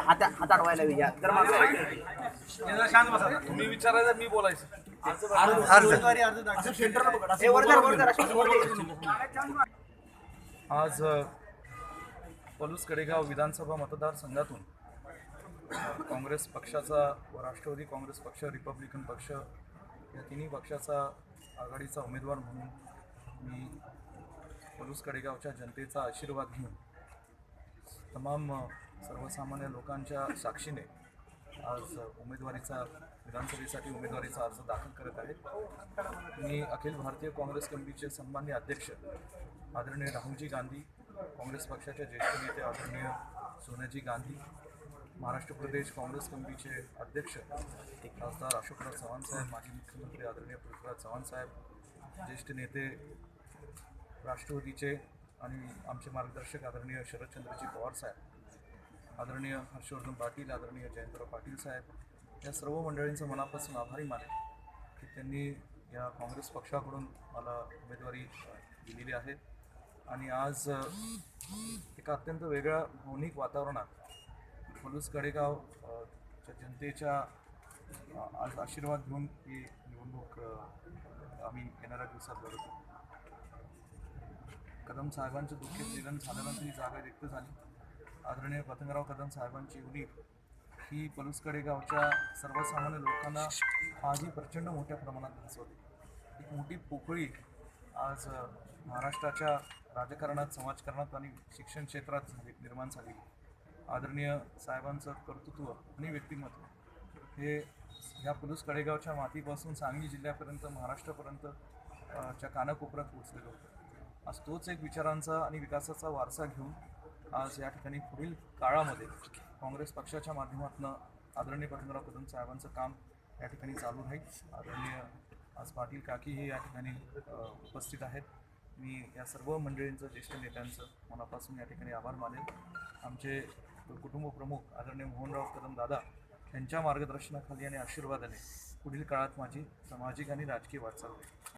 हात अडवायला विचार शांत बसा तुम्ही विचारायचं मी बोलायचं आज पलूस कडेगाव विधानसभा मतदारसंघातून काँग्रेस पक्षाचा व राष्ट्रवादी काँग्रेस पक्ष रिपब्लिकन पक्ष या तिन्ही पक्षाचा आघाडीचा उमेदवार म्हणून मी पलूस कडेगावच्या जनतेचा आशीर्वाद घेऊन तमाम सर्वसामान्य लोकांच्या साक्षीने आज उमेदवारीचा विधानसभेसाठी उमेदवारीचा अर्ज दाखल करत आहे. मी अखिल भारतीय काँग्रेस कमिटीचे सन्मान्य अध्यक्ष आदरणीय राहुलजी गांधी काँग्रेस पक्षाचे ज्येष्ठ नेते आदरणीय सोनियाजी गांधी महाराष्ट्र प्रदेश काँग्रेस कमिटीचे अध्यक्ष खासदार अशोकराव चव्हाण साहेब माजी मुख्यमंत्री आदरणीय पृथ्वीराज चव्हाण साहेब ज्येष्ठ नेते राष्ट्रवादीचे आणि आमचे मार्गदर्शक आदरणीय शरदचंद्रजी पवार साहेब आदरणीय हर्षवर्धन पाटील आदरणीय जयंतराव पाटील साहेब या सर्व मंडळींचं मनापासून आभारी माने की त्यांनी या काँग्रेस पक्षाकडून मला उमेदवारी दिलेली आहे. आणि आज एका अत्यंत वेगळ्या भावनिक वातावरणात पलूस कडेगाव जनतेच्या आज आशीर्वाद घेऊन ही निवडणूक आम्ही येणाऱ्या दिवसात लढवतो कदम साहेबांचं दुःख निधन झाल्यानंतर ही जागा रिक्त झाली. आदरणीय पतंगराव कदम साहेबांची उणीव ही पलुसकडे गावच्या सर्वसामान्य लोकांना आजही प्रचंड मोठ्या प्रमाणात भासवते. एक मोठी पोकळी आज महाराष्ट्राच्या राजकारणात समाजकारणात आणि शिक्षण क्षेत्रात निर्माण झाली. आदरणीय साहेबांचं कर्तृत्व आणि व्यक्तिमत्व हे ह्या पलूस कडेगावच्या मातीपासून सांगली जिल्ह्यापर्यंत महाराष्ट्रापर्यंत च्या कानाकोपऱ्यात पोचलेलं होतं. आज तोच एक विचारांचा आणि विकासाचा वारसा घेऊन आज या ठिकाणी पुढील काळामध्ये काँग्रेस पक्षाच्या माध्यमातून आदरणीय पतंगराव कदम साहेबांचं काम या ठिकाणी चालू राहील. आदरणीय आज पाटील काकी हे या ठिकाणी उपस्थित आहेत. मी या सर्व मंडळींचं ज्येष्ठ नेत्यांचं मनापासून या ठिकाणी आभार मानेल. आमचे कुटुंब प्रमुख आदरणीय मोहनराव कदम दादा यांच्या मार्गदर्शनाखाली आणि आशीर्वादाने पुढील काळात माझी सामाजिक आणि राजकीय वाटचाल होईल.